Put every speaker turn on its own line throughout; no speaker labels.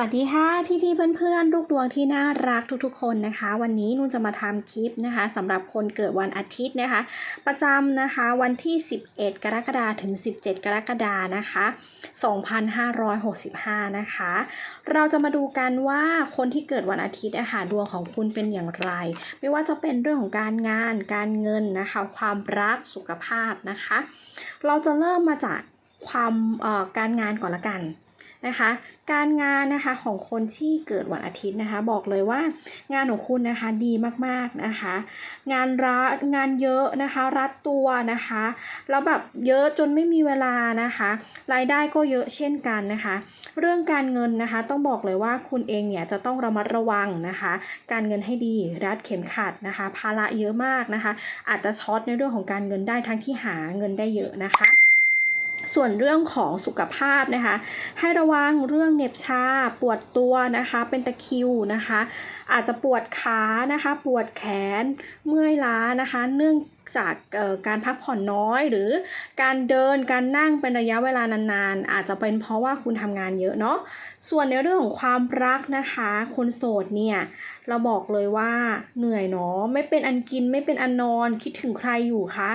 วัสดีค่ะพี่พี่ๆเพื่อนๆลูกดวงที่น่ารักทุกๆ คนนะคะ วันนี้นุ่นจะมาทำคลิปนะคะสำหรับคนเกิดวันอาทิตย์นะคะ ประจำนะคะวันที่ 11 กรกฎาคมถึง 17 กรกฎาคมนะคะ2565 นะคะ เราจะมาดูกันว่าคนที่เกิดวันอาทิตย์อาหารดวงของคุณเป็นอย่างไร ไม่ว่าจะเป็นเรื่องของการงานการเงินนะคะ ความรักสุขภาพนะคะ เราจะเริ่มมาจากความเอ่อการงานก่อนละกัน นะคะ การงานนะคะของคนที่เกิดวันอาทิตย์นะคะ บอกเลยว่างานของคุณนะคะดีมากๆนะคะ งานรัดงานเยอะนะคะ รัดตัวนะคะแล้วแบบเยอะจนไม่มีเวลานะคะ รายได้ก็เยอะเช่นกันนะคะ เรื่องการเงินนะคะต้องบอกเลยว่าคุณเองเนี่ยจะต้องระมัดระวังนะคะ การเงินให้ดีรัดเข็มขัดนะคะ ภาระเยอะมากนะคะ อาจจะช็อตในเรื่องของการเงินได้ทั้งที่หาเงินได้เยอะนะคะ ส่วนเรื่องของสุขภาพนะคะ ให้ระวังเรื่องเหน็บชา ปวดตัวนะคะ เป็นตะคิวนะคะ อาจจะปวดขานะคะ ปวดแขน เมื่อยล้านะคะ เนื่องจากเอ่อการพักผ่อนน้อย หรือการเดินการนั่งเป็นระยะเวลานานๆ อาจจะเป็นเพราะว่าคุณทำงานเยอะเนาะส่วนในเรื่องของความรักนะคะ คนโสดเนี่ยเราบอกเลยว่าเหนื่อยเนาะไม่เป็นอันกินไม่เป็นอันนอน คิดถึงใครอยู่คะ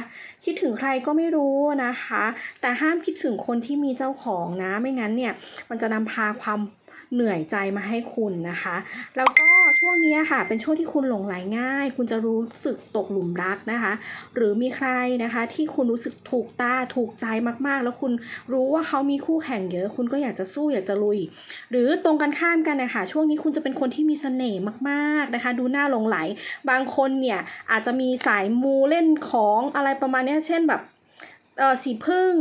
คิดถึงใครก็ไม่รู้นะคะ แต่ห้ามคิดถึงคนที่มีเจ้าของนะ ไม่งั้นเนี่ยมันจะนำพาความเหนื่อยใจมาให้คุณนะคะ แล้วก็ ช่วงนี้ค่ะ เป็นช่วงที่คุณหลงไหลง่าย คุณจะรู้สึกตกหลุมรักนะคะ หรือมีใครนะคะที่คุณรู้สึกถูกตาถูกใจมากๆ แล้วคุณรู้ว่าเขามีคู่แข่งเยอะ คุณก็อยากจะสู้อยากจะลุย หรือตรงกันข้ามกันนะคะช่วงนี้คุณจะเป็นคนที่มีเสน่ห์มากๆนะคะ ดูหน้าหลงไหล บางคนเนี่ยอาจจะมีสายมูเล่นของอะไรประมาณนี้เช่นแบบสีพึ่ง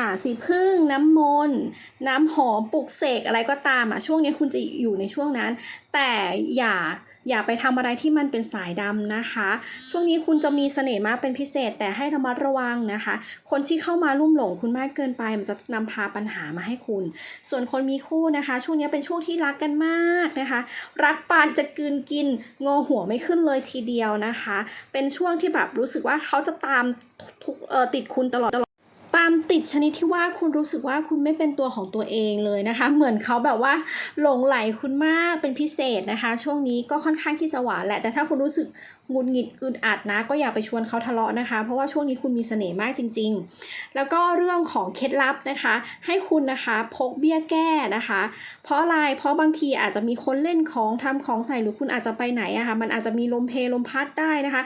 อ่าสีพึ่งน้ำมนต์น้ำหอมปลุกเสกอะไรก็ตามอะช่วงนี้คุณจะอยู่ในช่วงนั้น แต่อย่าอย่าไปทำอะไรที่มันเป็นสายดำนะคะ ช่วงนี้คุณจะมีเสน่ห์มากเป็นพิเศษ แต่ให้ระมัดระวังนะคะ คนที่เข้ามาลุ่มหลงคุณมากเกินไป มันจะนำพาปัญหามาให้คุณ ส่วนคนมีคู่นะคะ ช่วงนี้เป็นช่วงที่รักกันมากนะคะ รักปานจะกืนกินงอหัวไม่ขึ้นเลยทีเดียวนะคะ เป็นช่วงที่แบบรู้สึกว่าเขาจะตามทุกติดคุณตลอดตลอดามติดชนิดที่ว่าคุณรู้สึกว่าคุณไม่เป็นตัวของตัวเองเลยนะคะ เหมือนเขาแบบว่าหลงไหลคุณมากเป็นพิเศษนะคะ ช่วงนี้ก็ค่อนข้างที่จะหวานแหละ แต่ถ้าคุณรู้สึกหงุดหงิดอึดอัดนะ ก็อย่าไปชวนเขาทะเลาะนะคะ เพราะว่าช่วงนี้คุณมีเสน่ห์มากจริง ๆ แล้วก็เรื่องของเคล็ดลับนะคะ ให้คุณนะคะพกเบี้ยแก้นะคะ เพราะอะไรเพราะบางทีอาจจะมีคนเล่นของทำของใส่หรือคุณอาจจะไปไหนอะคะมันอาจจะมีลมเพลลมพัดได้นะคะ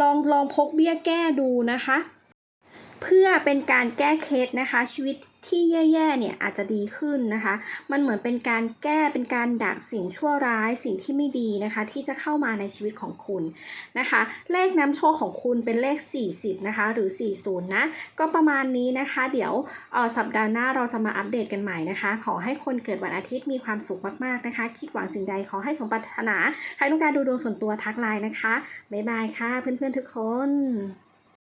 ลองลองพกเบี้ยแก้ดูนะคะ เพื่อเป็นการแก้เคล็ดนะคะ ชีวิตที่แย่ๆเนี่ยอาจจะดีขึ้นนะคะ มันเหมือนเป็นการแก้เป็นการดักสิ่งชั่วร้ายสิ่งที่ไม่ดีนะคะ ที่จะเข้ามาในชีวิตของคุณนะคะ เลขน้ำโชคของคุณเป็นเลข 40 นะคะ หรือ 40 นะ ก็ประมาณนี้นะคะ เดี๋ยวออสัปดาห์หน้าเราจะมาอัปเดตกันใหม่นะคะ ขอให้คนเกิดวันอาทิตย์มีความสุขมากๆนะคะ คิดหวังสิ่งใดขอให้สมปรารถนา ใครต้องการดูดวงส่วนตัวทักไลน์นะคะบ๊ายบายค่ะ เพื่อนๆทุกคน